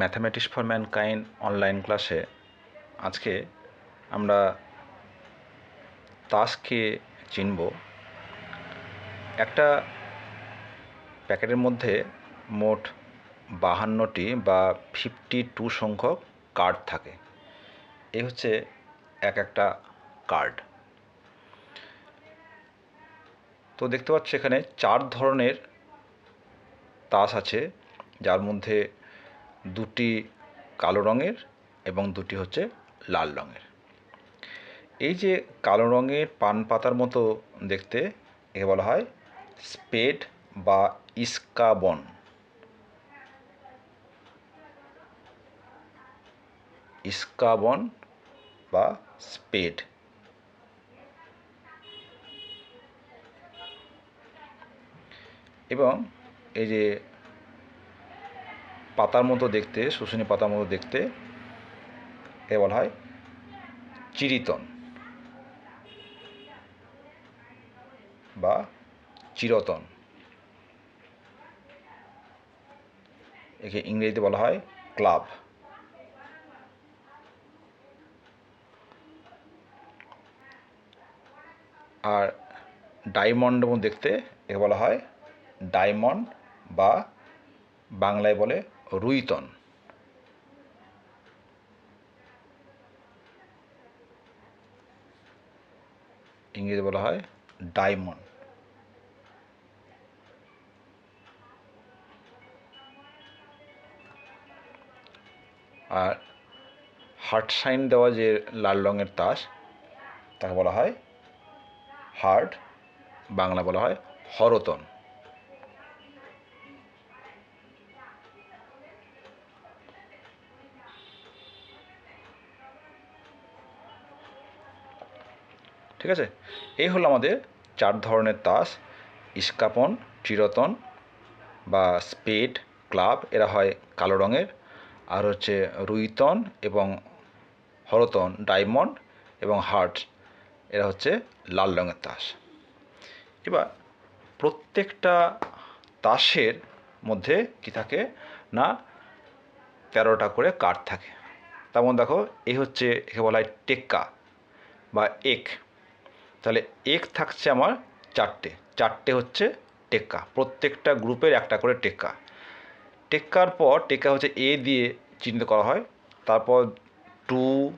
Mathematics for mankind online ক্লাসে আজকে আমরা তাসকে চিনব। একটা প্যাকেটের মধ্যে মোট বাহান্নটি বা ফিফটি টু সংখ্যক কার্ড থাকে। এই হচ্ছে এক একটা কার্ড তো দেখতে পাচ্ছ এখানে চার ধরনের তাস আছে, যার মধ্যে দুটি কালো রঙের এবং দুটি হচ্ছে লাল রঙের। এই যে কালো রঙের পান পাতার মতো দেখতে একে বলা হয় স্পেড বা ইস্কাবন। ইস্কাবন বা স্পেড। এবং এই যে পাতার মতো দেখতে, শুশুনি পাতার মতো দেখতে, এ বলা হয় চিরিতন বা চিরতন। একে ইংরেজিতে বলা হয় ক্লাব। আর ডায়মন্ড দেখতে, একে বলা হয় ডায়মন্ড বা বাংলায় বলে রুইতন। ইংরেজি বলা হয় ডায়মন্ড। আর হার্ট সাইন দেওয়া যে লাল রঙের তাস, তাকে বলা হয় হার্ট বাংলা বলা হয় হরতন। ঠিক আছে? এই হলো আমাদের চার ধরনের তাস। ইস্কাপন, চিরতন বা স্পেড ক্লাব, এরা হয় কালো রঙের। আর হচ্ছে রুইতন এবং হরতন, ডায়মন্ড এবং হার্ট, এরা হচ্ছে লাল রঙের তাস। এবার প্রত্যেকটা তাসের মধ্যে কি থাকে না, তেরোটা করে কাঠ থাকে। তেমন দেখো এই হচ্ছে একে বলা হয় টেক্কা বা এক। তাহলে এক থাকছে আমার চারটে। চারটে হচ্ছে টেক্কা। প্রত্যেকটা গ্রুপের একটা করে টেক্কা। টেক্কার পর টেক্কা হচ্ছে এ দিয়ে চিহ্নিত করা হয়। তারপর two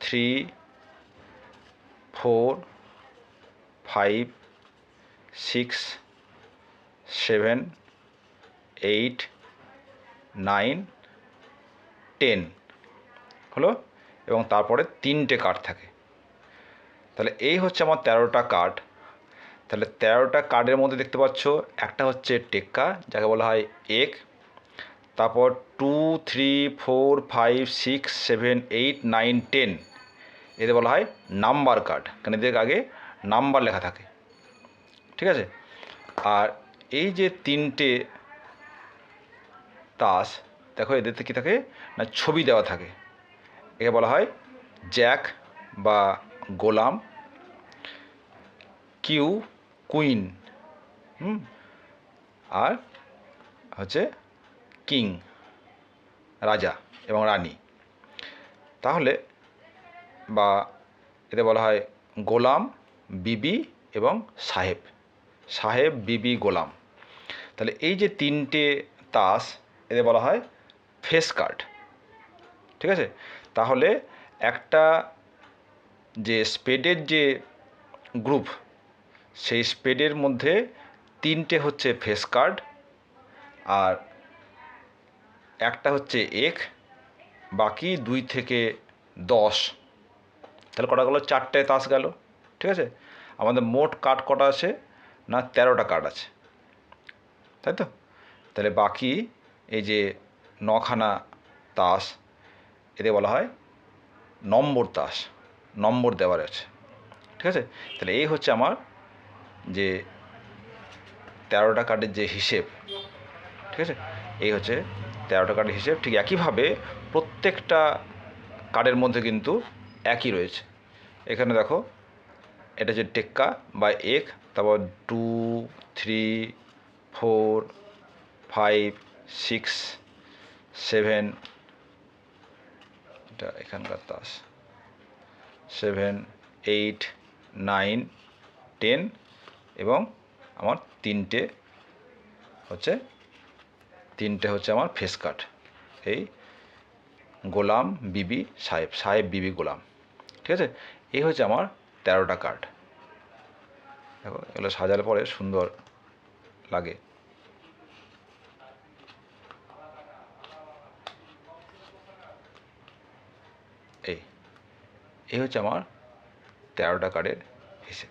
three four five six seven eight nine ten হলো? এবং তারপরে তিনটে কার্ড থাকে। তাহলে এই হচ্ছে আমার তেরোটা কার্ড তাহলে তেরোটা কার্ডের মধ্যে দেখতে পাচ্ছ, একটা হচ্ছে টেক্কা, যাকে বলা হয় এক। তারপর two three four five six seven eight nine ten এদের বলা হয় নাম্বার কার্ড কারণ এদের আগে নাম্বার লেখা থাকে। ঠিক আছে? আর এই যে তিনটে তাস, দেখো এদেরতে কী থাকে? না, ছবি দেওয়া থাকে। একে বলা হয় জ্যাক বা গোলাম, কিউ, কুইন, হুম, আর হচ্ছে কিং, রাজা এবং রানী। তাহলে বা এতে বলা হয় গোলাম, বিবি এবং সাহেব। সাহেব, বিবি, গোলাম। তাহলে এই যে তিনটে তাস এদের বলা হয় ফেস কার্ড ঠিক আছে? তাহলে একটা যে স্পেডের যে গ্রুপ, সেই স্পেডের মধ্যে তিনটে হচ্ছে ফেস কার্ড আর একটা হচ্ছে এক, বাকি দুই থেকে দশ। তাহলে কটা গেলো? চারটে তাস গেল, ঠিক আছে? আমাদের মোট কার্ড কটা আছে? না, তেরোটা কার্ড আছে। তাই তো? তাহলে বাকি এই যে নখানা তাস এতে বলা হয় নম্বর তাস। নম্বর দেওয়ার আছে, ঠিক আছে? তাহলে এই হচ্ছে আমার যে তেরোটা কার্ডের যে হিসেব, ঠিক আছে? এই হচ্ছে তেরোটা কার্ডের হিসেব, ঠিক একইভাবে প্রত্যেকটা কার্ডের মধ্যে কিন্তু একই রয়েছে। এখানে দেখো, এটা হচ্ছে টেক্কা বা এক, তারপর two, three, four, five, six, seven, এটা এখানকার তাস। সেভেন, এইট, নাইন, টেন এবং আমার তিনটে হচ্ছে তিনটে হচ্ছে আমার ফেস কাট এই গোলাম বিবি সাহেব সাহেব বিবি গোলাম। ঠিক আছে? এই হচ্ছে আমার তেরোটা কার্ড দেখো, এগুলো সাজালে পরে সুন্দর লাগে এই এই হচ্ছে আমার তেরোটা কার্ডের হিসেব।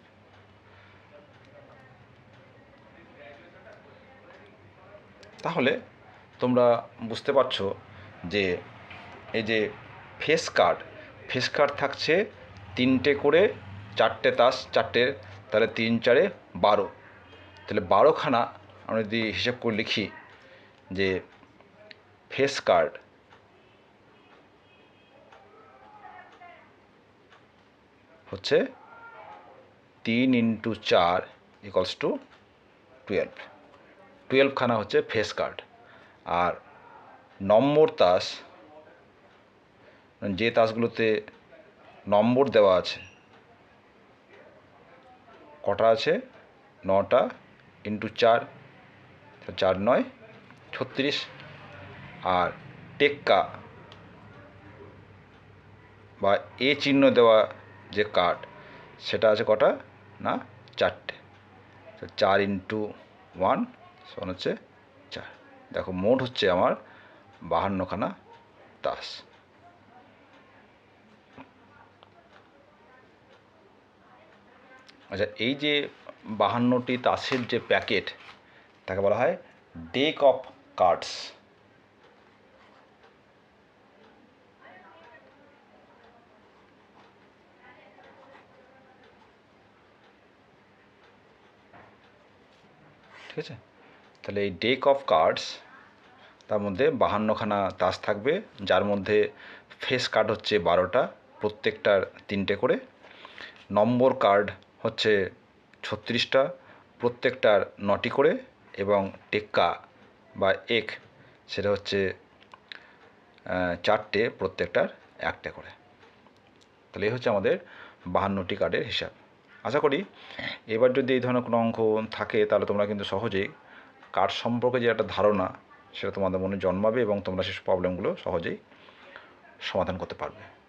তাহলে তোমরা বুঝতে পারছ যে এই যে ফেস কার্ড ফেস কার্ড থাকছে তিনটে করে চারটে তাস, চারটে তাহলে তিন, চারে বারো। তাহলে বারোখানা আমরা যদি হিসেব করে লিখি যে ফেস কার্ড হচ্ছে তিন ইন্টু চার ইকলস টু টুয়েলভ টুয়েলভখানা হচ্ছে ফেস কার্ড আর নম্বর তাস, যে তাসগুলোতে নম্বর দেওয়া আছে, কটা আছে? নটা ইন্টু চার চার নয়, ছত্রিশ। আর টেক্কা বা এ চিহ্ন দেওয়া যে কার্ড, সেটা আছে কটা? না, চারটে। তো চার ইন্টু ওয়ান সমান হচ্ছে চার। দেখো, মোট হচ্ছে আমার বাহান্নখানা তাস আচ্ছা এই যে বাহান্নটি তাসের যে প্যাকেট, তাকে বলা হয় ডেক অফ কার্ডস ঠিক আছে? তাহলে এই ডেক অফ কার্ডস তার মধ্যে বাহান্নখানা তাস থাকবে, যার মধ্যে ফেস কার্ড হচ্ছে বারোটা, প্রত্যেকটার তিনটে করে। নম্বর কার্ড হচ্ছে ছত্রিশটা, প্রত্যেকটার নটি করে এবং টেক্কা বা এক, সেটা হচ্ছে চারটে, প্রত্যেকটার একটা করে। তাহলে এই হচ্ছে আমাদের বাহান্নটি কার্ডের হিসাব। আশা করি এবার যদি এই ধরনের কোনো অঙ্ক থাকে, তাহলে তোমরা কিন্তু সহজেই কার সম্পর্কে যে একটা ধারণা সেটা তোমাদের মনে জন্মাবে এবং তোমরা সেসব প্রবলেমগুলো সহজেই সমাধান করতে পারবে।